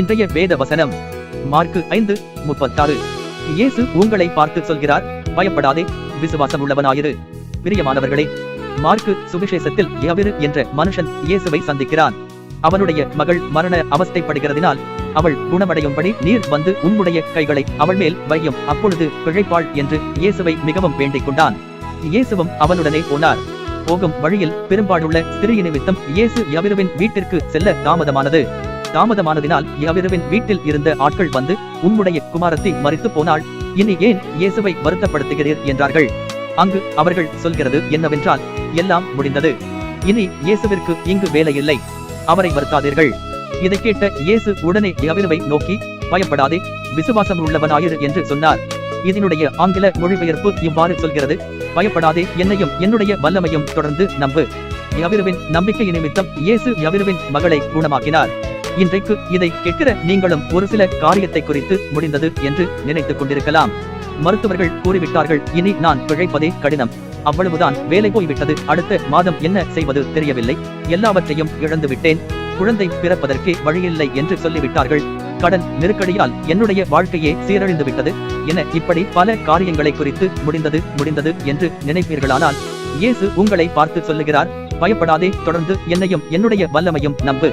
இன்றைய வேத வசனம். மார்க்கு ஐந்து முப்பத்தாறு. இயேசு உங்களை பார்த்து சொல்கிறார் பயப்படாதே விசுவாசம் உள்ளவனாயிரு பிரியமானவர்களே மார்க்கு சுவிசேஷத்தில் யவிரு என்ற மனுஷன் இயேசுவை சந்திக்கிறான். அவனுடைய மகள் மரண அவஸ்தைப்படுகிறதினால் அவள் குணமடையும்படி நீர் வந்து உன்னுடைய கைகளை அவள் மேல் வையும். அப்பொழுது பிழைப்பாள் என்று இயேசுவை மிகவும் வேண்டிக் கொண்டான். இயேசுவும் அவனுடனே போனார். போகும் வழியில் பெரும்பாடுள்ள ஸ்திரீ நிமித்தம் இயேசு யவிருவின் வீட்டிற்கு செல்ல தாமதமானது. தாமதமானதினால் யவிருவின் வீட்டில் இருந்த ஆட்கள் வந்து உன்னுடைய குமாரத்தை மறித்து போனாள். இனி ஏன் இயேசுவை வருத்தப்படுத்துகிறீர்? என்றார்கள். அங்கு அவர்கள் சொல்கிறது என்னவென்றால் எல்லாம் முடிந்தது. இனி இயேசுவிற்கு இங்கு வேலை இல்லை அவரை வருத்தாதீர்கள். இதை கேட்ட இயேசு உடனே யவிரவை நோக்கி பயப்படாதே. விசுவாசம் உள்ளவனாயிரு என்று சொன்னார். இதனுடைய ஆங்கில மொழிபெயர்ப்பு இவ்வாறு சொல்கிறது பயப்படாதே. என்னையும் என்னுடைய வல்லமையும் தொடர்ந்து நம்பு. யவிருவின் நம்பிக்கை நிமித்தம் இயேசு யவிருவின் மகளை குணமாக்கினார். இன்றைக்கு இதை கேட்கிற நீங்களும் ஒரு சில காரியத்தை குறித்து முடிந்தது என்று நினைத்துக் கொண்டிருக்கலாம். மருத்துவர்கள் கூறிவிட்டார்கள் இனி நான் பிழைப்பதே கடினம். அவ்வளவுதான். வேலை போய்விட்டது. அடுத்த மாதம் என்ன செய்வது தெரியவில்லை. எல்லாவற்றையும் இழந்து விட்டேன். குழந்தை பிறப்பதற்கே வழியில்லை என்று சொல்லிவிட்டார்கள். கடன் நெருக்கடியால் என்னுடைய வாழ்க்கையே சீரழிந்து விட்டது என இப்படி பல காரியங்களை குறித்து முடிந்தது முடிந்தது என்று நினைப்பீர்களானால் இயேசு உங்களை பார்த்து சொல்லுகிறார். பயப்படாதே. தொடர்ந்து என்னையும் என்னுடைய வல்லமையும் நம்பு.